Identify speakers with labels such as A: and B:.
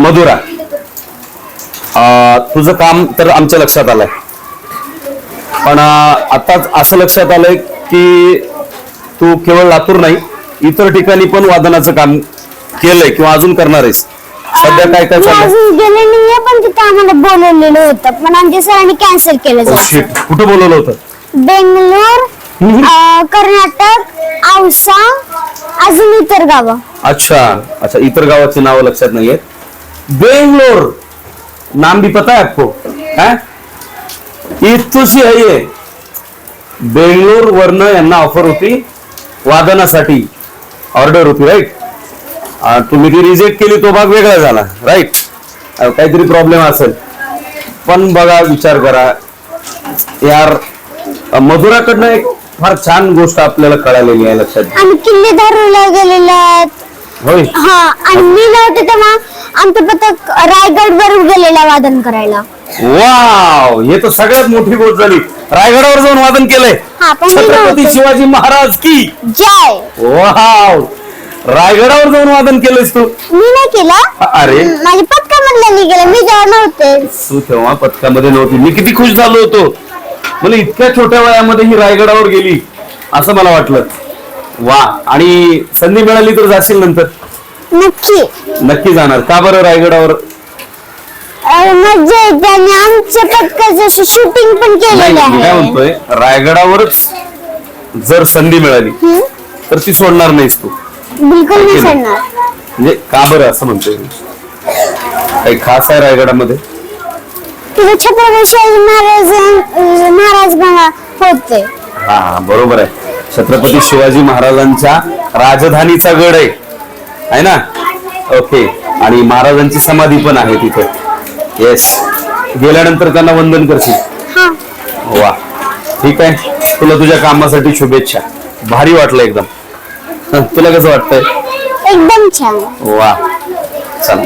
A: मधुरा. तुझं काम तर आमच्या लक्षात आलंय. पण आताच असं लक्षात आलंय की तू केवळ लातूर नाही इतर ठिकाणी पण वादनाचं काम केलंय किंवा अजून करणार आहेस. सध्या काय काय चाललंय?
B: गेले नाहीये पण तिथे आम्हाला बोलवलेलं होतं. पण आमच्या सरांनी कॅन्सल केलं
A: Oh,
B: जायचं
A: shit. कुठं बोलवलं होतं?
B: बेंगलोर अं, कर्नाटक औसा अजून इतर गावं.
A: अच्छा. अच्छा इतर गावाची नावं लक्षात नाहीयेत. बेंगलोर नाम भी पता है आपको है? इथुशी है ये। बेंगलोर वरनं यांना ऑफर होती वादनासाठी ऑर्डर होती राईट तुम्ही ती रिजेक्ट केली तो भाग वेगळा झाला राईट काहीतरी प्रॉब्लेम असेल. पण बघा विचार करा. यार मधुराकडनं एक फार छान गोष्ट आपल्याला कळालेली आहे लक्षात घ्या.
B: आम्ही किल्ले धारूला गेलेलो आहेत.
A: होय.
B: हा आणि मी नव्हते तेव्हा आमचं रायगड वर गेलेला वादन करायला.
A: वाव हे तर सगळ्यात मोठी गोष्ट झाली. रायगडावर जाऊन वादन केलंय.
B: हा, पण मी
A: छत्रपती
B: नव्हते.
A: शिवाजी महाराज की?
B: जय.
A: वाव रायगडावर जाऊन वादन केलंयस तू?
B: मी नाही केलं.
A: अरे.
B: माझ्या पथकामधल्या गेलं मी जेव्हा नव्हते.
A: तू तेव्हा पथकामध्ये नव्हती. मी किती खुश झालो होतो. मला इतक्या छोट्या वयामध्ये ही रायगडावर गेली असं मला वाटलं. वा आणि संधी मिळाली तर जाशील नंतर.
B: नक्की.
A: नक्की जाणार. का बरं रायगडावर?
B: अरे मज्जा येते आणि आमच्या पथकाचं शूटिंग पण
A: नाही
B: केलेलं
A: मी काय
B: आहे
A: म्हणतोय रायगडावरच जर संधी मिळाली
B: हम्म?
A: तर ती सोडणार नाहीस तू.
B: बिलकुल नाही
A: केलं.
B: सोडणार.
A: म्हणजे का बरं असं म्हणतोय? मी? काही खास आहे रायगडामध्ये?
B: तिथे छत्रपती शिवाजी महाराज अं, महाराज बघा होते.
A: हा हा बरोबर आहे. छत्रपती शिवाजी महाराजांच्या राजधानीचा गड आहे. आहे ना? ओके आणि महाराजांची समाधी पण आहे तिथे. येस गेल्यानंतर त्यांना वंदन करशील?
B: हा.
A: वा. ठीक आहे. तुला तुझ्या कामासाठी शुभेच्छा. भारी वाटलं एकदम. तुला कसं वाटतंय?
B: एकदम छान.
A: वा. चला.